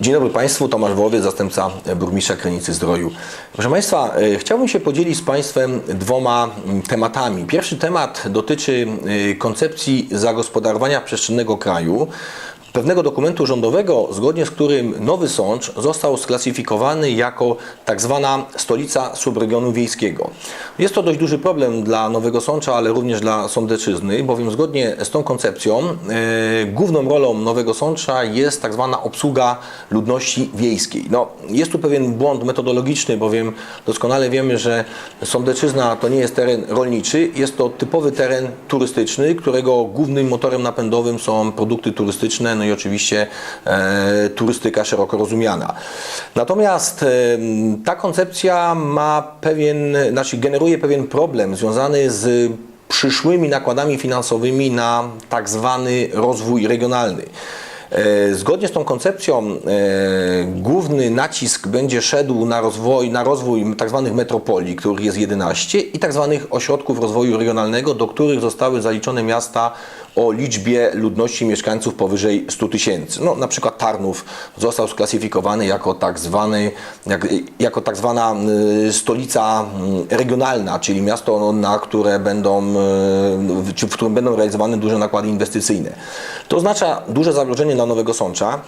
Dzień dobry Państwu, Tomasz Wołowiec, zastępca burmistrza Krynicy Zdroju. Proszę Państwa, e, chciałbym się podzielić z Państwem dwoma mm, tematami. Pierwszy temat dotyczy e, koncepcji zagospodarowania przestrzennego kraju, pewnego dokumentu rządowego, zgodnie z którym Nowy Sącz został sklasyfikowany jako tak zwana stolica subregionu wiejskiego. Jest to dość duży problem dla Nowego Sącza, ale również dla Sądeczyzny, bowiem zgodnie z tą koncepcją e, główną rolą Nowego Sącza jest tak zwana obsługa ludności wiejskiej. No, jest tu pewien błąd metodologiczny, bowiem doskonale wiemy, że Sądeczyzna to nie jest teren rolniczy, jest to typowy teren turystyczny, którego głównym motorem napędowym są produkty turystyczne, no i oczywiście e, turystyka szeroko rozumiana. Natomiast e, ta koncepcja ma pewien, znaczy generuje pewien problem związany z przyszłymi nakładami finansowymi na tak zwany rozwój regionalny. E, Zgodnie z tą koncepcją główny nacisk będzie szedł na rozwój, na rozwój tzw. metropolii, których jest 11 i tzw. ośrodków rozwoju regionalnego, do których zostały zaliczone miasta o liczbie ludności mieszkańców powyżej 100 tysięcy. No, na przykład Tarnów został sklasyfikowany jako tak, zwany, jak, jako tak zwana y, stolica y, regionalna, czyli miasto, na które będą, y, w którym będą realizowane duże nakłady inwestycyjne. To oznacza duże zagrożenie dla Nowego Sącza,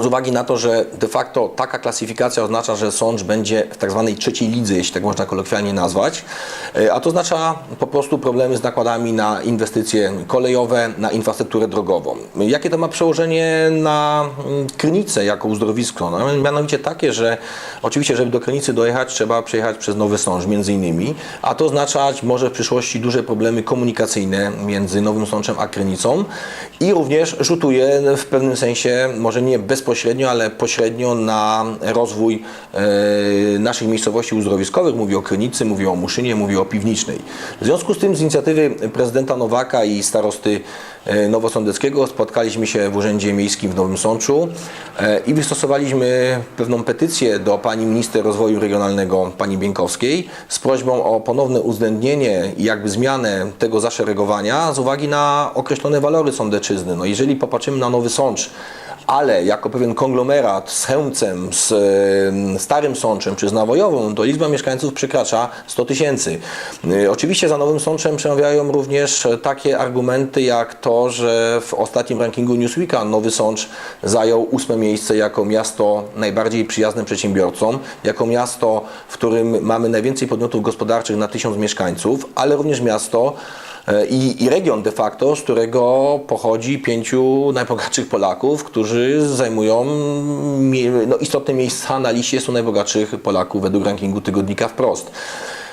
z uwagi na to, że de facto taka klasyfikacja oznacza, że sąd będzie w tak zwanej trzeciej lidze, jeśli tak można kolokwialnie nazwać, E, a to oznacza po prostu problemy z nakładami na inwestycje kolejowe, na infrastrukturę drogową. Jakie to ma przełożenie na mm, Krynicę jako uzdrowisko? No, mianowicie takie, że oczywiście, żeby do Krynicy dojechać, trzeba przejechać przez Nowy Sącz między innymi, a to oznaczać może w przyszłości duże problemy komunikacyjne między Nowym Sączem a Krynicą i również rzutuje w pewnym sensie, może nie bezpośrednio, ale pośrednio na rozwój e, naszych miejscowości uzdrowiskowych. Mówię o Krynicy, mówię o Muszynie, mówię o Piwnicznej. W związku z tym z inicjatywy prezydenta Nowaka i starosty e, Nowosądeckiego spotkaliśmy się w Urzędzie Miejskim w Nowym Sączu e, i wystosowaliśmy pewną petycję do pani minister rozwoju regionalnego, pani Bieńkowskiej, z prośbą o ponowne uwzględnienie i jakby zmianę tego zaszeregowania z uwagi na określone walory sądeczyzny. No jeżeli popatrzymy na Nowy Sącz, ale jako pewien konglomerat z Chełmcem, z Starym Sączem czy z Nawojową, to liczba mieszkańców przekracza 100 tysięcy. E, Oczywiście za Nowym Sączem przemawiają również takie argumenty jak to, że w ostatnim rankingu Newsweeka Nowy Sącz zajął ósme miejsce jako miasto najbardziej przyjazne przedsiębiorcom, jako miasto, w którym mamy najwięcej podmiotów gospodarczych na tysiąc mieszkańców, ale również miasto, i, i region de facto, z którego pochodzi pięciu najbogatszych Polaków, którzy zajmują no, istotne miejsca na liście 100 najbogatszych Polaków według rankingu tygodnika wprost.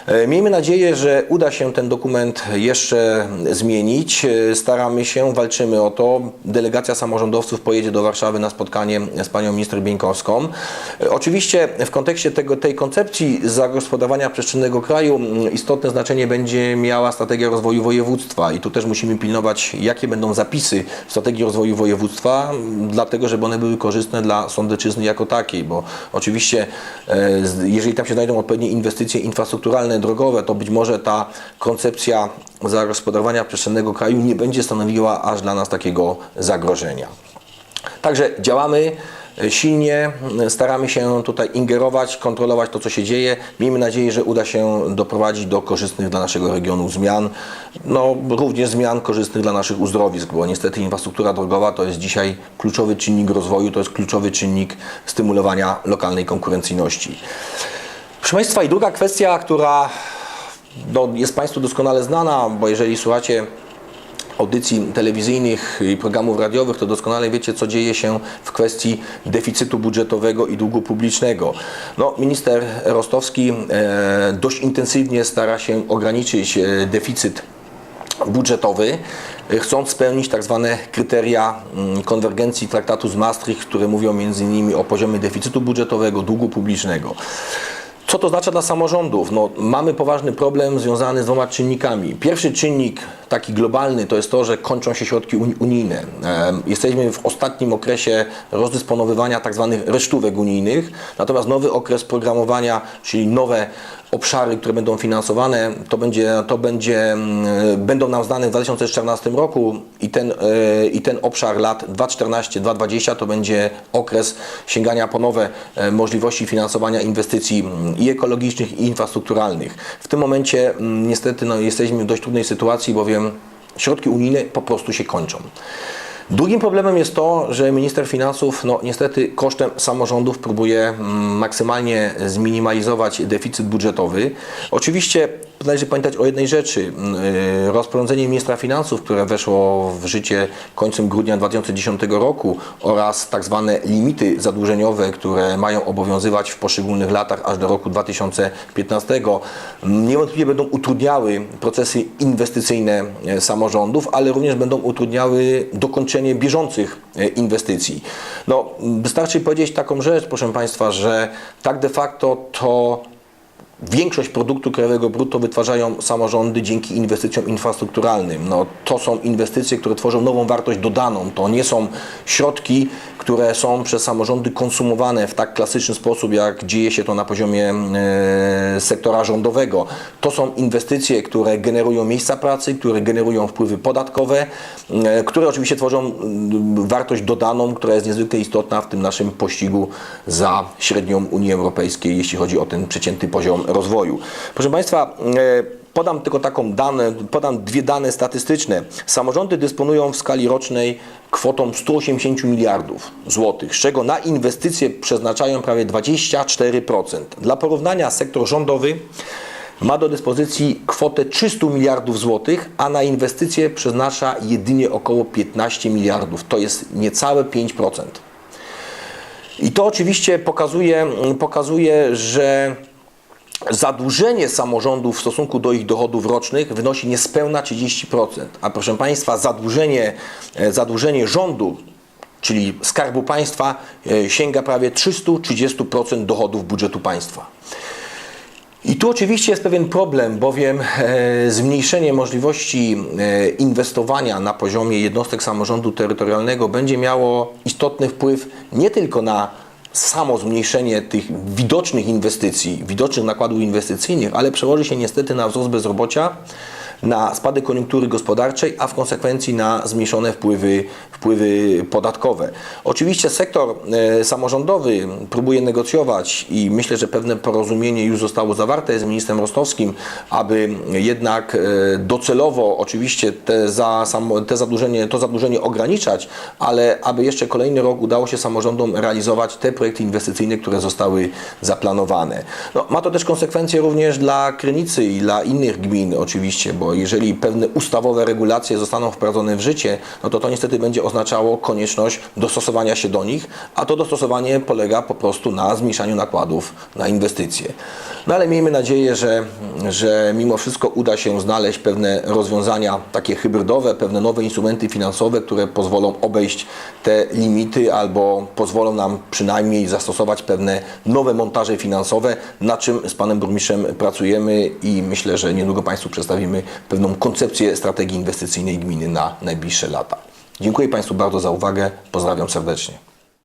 E, Miejmy nadzieję, że uda się ten dokument jeszcze zmienić. E, Staramy się, walczymy o to. Delegacja samorządowców pojedzie do Warszawy na spotkanie z panią minister Bieńkowską. E, Oczywiście w kontekście tego, tej koncepcji zagospodarowania przestrzennego kraju m, istotne znaczenie będzie miała strategia rozwoju województwa i tu też musimy pilnować, jakie będą zapisy w strategii rozwoju województwa, m, dlatego żeby one były korzystne dla sądeczyzny jako takiej, bo oczywiście jeżeli tam się znajdą odpowiednie inwestycje infrastrukturalne, drogowe, to być może ta koncepcja zagospodarowania przestrzennego kraju nie będzie stanowiła aż dla nas takiego zagrożenia. Także działamy silnie, staramy się tutaj ingerować, kontrolować to, co się dzieje. Miejmy nadzieję, że uda się doprowadzić do korzystnych dla naszego regionu zmian, no również zmian korzystnych dla naszych uzdrowisk, bo niestety infrastruktura drogowa to jest dzisiaj kluczowy czynnik rozwoju, to jest kluczowy czynnik stymulowania lokalnej konkurencyjności. Proszę Państwa, i druga kwestia, która no, jest Państwu doskonale znana, bo jeżeli słuchacie audycji telewizyjnych i programów radiowych, to doskonale wiecie, co dzieje się w kwestii deficytu budżetowego i długu publicznego. No, minister Rostowski e, dość intensywnie stara się ograniczyć e, deficyt budżetowy, e, chcąc spełnić tak zwane kryteria mm, konwergencji traktatu z Maastricht, które mówią m.in. o poziomie deficytu budżetowego, długu publicznego. Co to oznacza dla samorządów? No, mamy poważny problem związany z dwoma czynnikami. Pierwszy czynnik, taki globalny, to jest to, że kończą się środki uni- unijne. Jesteśmy w ostatnim okresie rozdysponowywania tak zwanych resztówek unijnych, natomiast nowy okres programowania, czyli nowe obszary, które będą finansowane, to będzie, to będzie, mm, będą nam znane w 2014 roku i ten, e, i ten obszar lat 2014-2020 to będzie okres sięgania po nowe e, możliwości finansowania inwestycji mm, i ekologicznych, i infrastrukturalnych. W tym momencie mm, niestety no, jesteśmy w dość trudnej sytuacji, bowiem środki unijne po prostu się kończą. Drugim problemem jest to, że minister finansów no, niestety kosztem samorządów próbuje mm, maksymalnie zminimalizować deficyt budżetowy. Oczywiście należy pamiętać o jednej rzeczy. Yy, Rozporządzenie ministra finansów, które weszło w życie końcem grudnia 2010 roku oraz tak zwane limity zadłużeniowe, które mają obowiązywać w poszczególnych latach aż do roku 2015, mm, niewątpliwie będą utrudniały procesy inwestycyjne e, samorządów, ale również będą utrudniały dokończenie bieżących e, inwestycji. No, wystarczy powiedzieć taką rzecz, proszę Państwa, że tak de facto to Większość produktu krajowego brutto wytwarzają samorządy dzięki inwestycjom infrastrukturalnym. No, to są inwestycje, które tworzą nową wartość dodaną. To nie są środki, które są przez samorządy konsumowane w tak klasyczny sposób, jak dzieje się to na poziomie e, sektora rządowego. To są inwestycje, które generują miejsca pracy, które generują wpływy podatkowe, e, które oczywiście tworzą wartość dodaną, która jest niezwykle istotna w tym naszym pościgu za średnią Unii Europejskiej, jeśli chodzi o ten przeciętny poziom rozwoju. Proszę Państwa, e, Podam tylko taką dane, podam dwie dane statystyczne. Samorządy dysponują w skali rocznej kwotą 180 miliardów złotych, z czego na inwestycje przeznaczają prawie 24%. Dla porównania sektor rządowy ma do dyspozycji kwotę 300 miliardów złotych, a na inwestycje przeznacza jedynie około 15 miliardów. To jest niecałe 5%. I to oczywiście pokazuje, pokazuje że zadłużenie samorządów w stosunku do ich dochodów rocznych wynosi niespełna 30%. A proszę Państwa, zadłużenie, e, zadłużenie rządu, czyli Skarbu Państwa, e, sięga prawie 330% dochodów budżetu państwa. I tu oczywiście jest pewien problem, bowiem e, zmniejszenie możliwości inwestowania na poziomie jednostek samorządu terytorialnego będzie miało istotny wpływ nie tylko na samo zmniejszenie tych widocznych inwestycji, widocznych nakładów inwestycyjnych, ale przełoży się niestety na wzrost bezrobocia, na spadek koniunktury gospodarczej, a w konsekwencji na zmniejszone wpływy, wpływy podatkowe. Oczywiście sektor e, samorządowy próbuje negocjować i myślę, że pewne porozumienie już zostało zawarte z ministrem Rostowskim, aby jednak e, docelowo oczywiście te, za, te zadłużenie, to zadłużenie ograniczać, ale aby jeszcze kolejny rok udało się samorządom realizować te projekty inwestycyjne, które zostały zaplanowane. No, ma to też konsekwencje również dla Krynicy i dla innych gmin oczywiście, bo jeżeli pewne ustawowe regulacje zostaną wprowadzone w życie, no to to niestety będzie oznaczało konieczność dostosowania się do nich, a to dostosowanie polega po prostu na zmniejszaniu nakładów na inwestycje. No ale miejmy nadzieję, że, że mimo wszystko uda się znaleźć pewne rozwiązania takie hybrydowe, pewne nowe instrumenty finansowe, które pozwolą obejść te limity albo pozwolą nam przynajmniej zastosować pewne nowe montaże finansowe, na czym z panem burmistrzem pracujemy i myślę, że niedługo Państwu przedstawimy pewną koncepcję strategii inwestycyjnej gminy na najbliższe lata. Dziękuję Państwu bardzo za uwagę. Pozdrawiam serdecznie.